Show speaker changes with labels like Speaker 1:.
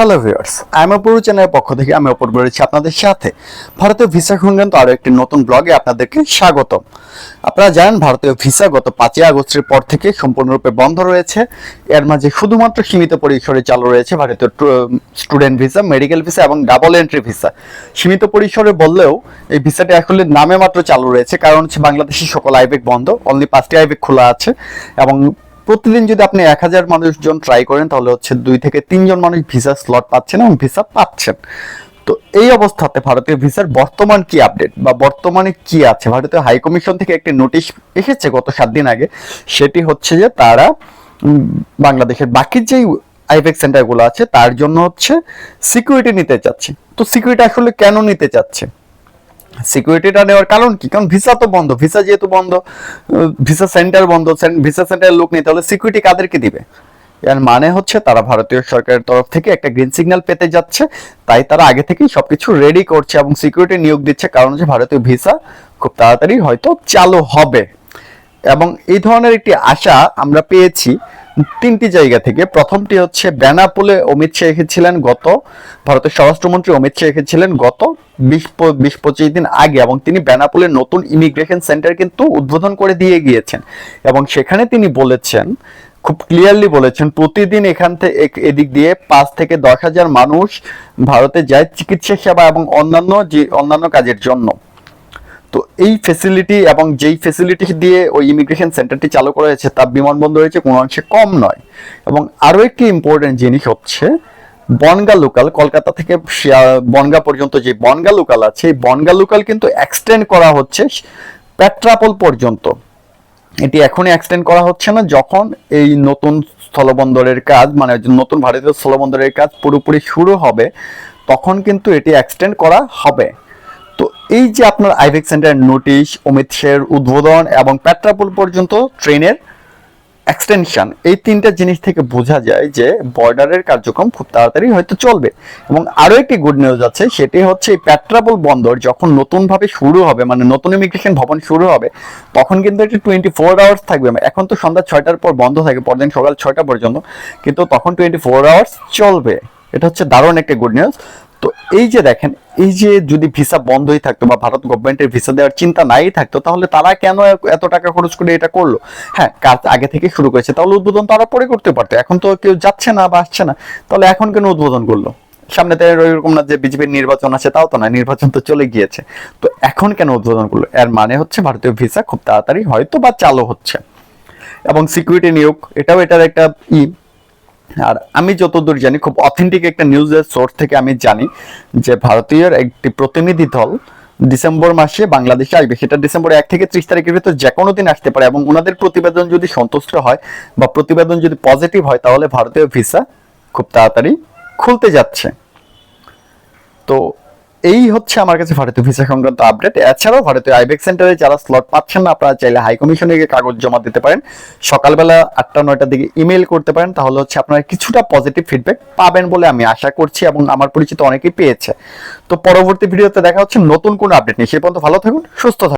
Speaker 1: Hello viewers আমি অপূর্ব চ্যানেলের পক্ষ থেকে আমি অপূর্ব রয়েছি আপনাদের সাথে। ভারতীয় ভিসা সংক্রান্ত আরও একটি নতুন ব্লগে আপনাদেরকে স্বাগতম। আপনারা জানেন ভারতীয় ভিসা গত পাঁচই আগস্টের পর থেকে সম্পূর্ণরূপে বন্ধ রয়েছে। এর মাঝে শুধুমাত্র সীমিত পরিসরে চালু রয়েছে ভারতীয় স্টুডেন্ট ভিসা মেডিকেল ভিসা এবং ডাবল এন্ট্রি ভিসা সীমিত পরিসরে বললেও এই ভিসাটি আসলে নামে মাত্র চালু রয়েছে, কারণ হচ্ছে বাংলাদেশের সকল আইবেক বন্ধ। অনলি পাঁচটি আইবেক খোলা আছে এবং প্রতিদিন যদি আপনি এক হাজার মানুষজন ট্রাই করেন, তাহলে হচ্ছে দুই থেকে তিনজন মানুষ ভিসা স্লট পাচ্ছেন এবং ভিসা পাচ্ছেন। তো এই অবস্থাতে ভারতীয় ভিসার বর্তমান কি আপডেট বা বর্তমানে কি আছে? ভারতীয় হাই কমিশন থেকে একটি নোটিশ এসেছে গত সাত দিন আগে। সেটি হচ্ছে যে তারা বাংলাদেশের বাকি যেই আইভেক সেন্টারগুলো আছে, তার জন্য হচ্ছে সিকিউরিটি নিতে চাচ্ছে। তো সিকিউরিটি আসলে কেন নিতে চাচ্ছে? সিকিউরিটিটা নেওয়ার কারণ কি? কারণ ভিসা তো বন্ধ, ভিসা যেহেতু বন্ধ ভিসা সেন্টার বন্ধ ভিসা সেন্টারের লোক নেই, তাহলে সিকিউরিটি কাদেরকে দিবে? এর মানে হচ্ছে তারা ভারতীয় সরকারের তরফ থেকে একটা গ্রিন সিগন্যাল পেতে যাচ্ছে, তাই তারা আগে থেকেই সবকিছু রেডি করছে এবং সিকিউরিটি নিয়োগ দিচ্ছে, কারণ হচ্ছে ভারতীয় ভিসা খুব তাড়াতাড়ি হয়তো চালু হবে। এবং এই ধরনের একটি আশা আমরা পেয়েছি তিনটি জায়গা থেকে। প্রথমটি হচ্ছে বেনাপোলে অমিত শাহ এসেছিলেন গত, ভারতের স্বরাষ্ট্রমন্ত্রী অমিত শাহ এসেছিলেন গত বিশ বিশ পঁচিশ দিন আগে এবং তিনি বেনাপোলের নতুন ইমিগ্রেশন সেন্টার কিন্তু উদ্বোধন করে দিয়ে গিয়েছেন। এবং সেখানে তিনি বলেছেন, খুব ক্লিয়ারলি বলেছেন, প্রতিদিন এখান থেকে এদিক দিয়ে পাঁচ থেকে দশ হাজার মানুষ ভারতে যায় চিকিৎসা সেবা এবং অন্যান্য যে, অন্যান্য কাজের জন্য। তো এই ফেসিলিটি এবং যেই ফেসিলিটি দিয়ে ওই ইমিগ্রেশন সেন্টারটি চালু করা হয়েছে তা বিমানবন্দর হয়েছে কোনো অংশে কম নয়। এবং আরও একটি ইম্পর্টেন্ট জিনিস হচ্ছে, বনগা লোকাল কলকাতা থেকে বনগা পর্যন্ত যে বনগা লোকাল আছে, এই বনগা লোকাল কিন্তু এক্সটেন্ড করা হচ্ছে পেট্রাপোল পর্যন্ত। এটি এখনই এক্সটেন্ড করা হচ্ছে না, যখন এই নতুন স্থলবন্দরের কাজ মানে নতুন ভারতীয় স্থলবন্দরের কাজ পুরোপুরি শুরু হবে, তখন কিন্তু এটি এক্সটেন্ড করা হবে। এই যে আপনার আইভেক সেন্টার নোটিশ, অমিত শাহের উদ্বোধন এবং পেট্রাপোল পর্যন্ত ট্রেনের এক্সটেনশন এই তিনটা জিনিস থেকে বোঝা যায় যে বর্ডারের কার্যক্রম খুব তাড়াতাড়ি হয়তো চলবে। এবং আরও একটি গুড নিউজ আছে, সেটি হচ্ছে এই পেট্রাপোল বন্দর যখন নতুনভাবে শুরু হবে মানে নতুন ইমিগ্রেশন ভবন শুরু হবে, তখন কিন্তু এটি টোয়েন্টি ফোর আওয়ার্স থাকবে। এখন তো সন্ধ্যা ছয়টার পর বন্ধ থাকে, পরদিন সকাল ছয়টা পর্যন্ত, কিন্তু তখন টোয়েন্টি ফোর আওয়ার্স চলবে। এটা হচ্ছে দারুণ একটা গুড নিউজ তো এই যে দেখেন, এই যে যদি ভিসা বন্ধই থাকতো বা ভারত গভর্নমেন্টের ভিসা দেওয়ার চিন্তা নাই থাকতো, তাহলে তারা কেন এত টাকা খরচ করে এটা করল? হ্যাঁ কাজ আগে থেকে শুরু করেছে, তাহলে উদ্বোধন তারা পরে করতে পারতো, এখন তো কেউ যাচ্ছে না বা আসছে না, তাহলে এখন কেন উদ্বোধন করল? সামনে তো এরকম না যে বিজেপির নির্বাচন আছে, তাও তো না, নির্বাচন তো চলে গিয়েছে। তো এখন কেন উদ্বোধন করল? এর মানে হচ্ছে ভারতীয় ভিসা খুব তাড়াতাড়ি হয়তো বা চালু হচ্ছে। এবং সিকিউরিটি নিয়োগ, এটাও এটার একটা ই আর আমি যতদূর জানি, খুব অথেন্টিক একটা নিউজের সোর্স থেকে আমি জানি যে ভারতীয় একটি প্রতিনিধি দল ডিসেম্বর মাসে বাংলাদেশে আসবে। সেটা ডিসেম্বর এক থেকে ত্রিশ তারিখের ভিতর যে কোনো দিন আসতে পারে এবং ওনাদের প্রতিবেদন যদি সন্তুষ্ট হয় বা প্রতিবেদন যদি পজিটিভ হয়, তাহলে ভারতীয় ভিসা খুব তাড়াতাড়ি খুলতে যাচ্ছে। তো এই হচ্ছে আমার কাছে ভারতীয় ভিসা সংক্রান্ত আপডেট এছাড়াও ভারতীয় আইবেক সেন্টারে যারা স্লট পাচ্ছেন না, আপনারা চাইলে হাই কমিশনে গিয়ে কাগজ জমা দিতে পারেন। সকালবেলা আটটা, নয়টার দিকে ইমেল করতে পারেন, তাহলে হচ্ছে আপনারা কিছুটা পজিটিভ ফিডব্যাক পাবেন বলে আমি আশা করছি এবং আমার পরিচিত অনেকেই পেয়েছে। তো পরবর্তী ভিডিওতে দেখা হচ্ছে নতুন কোনো আপডেট নিয়ে। সে পর্যন্ত ভালো থাকুন, সুস্থ থাকুন।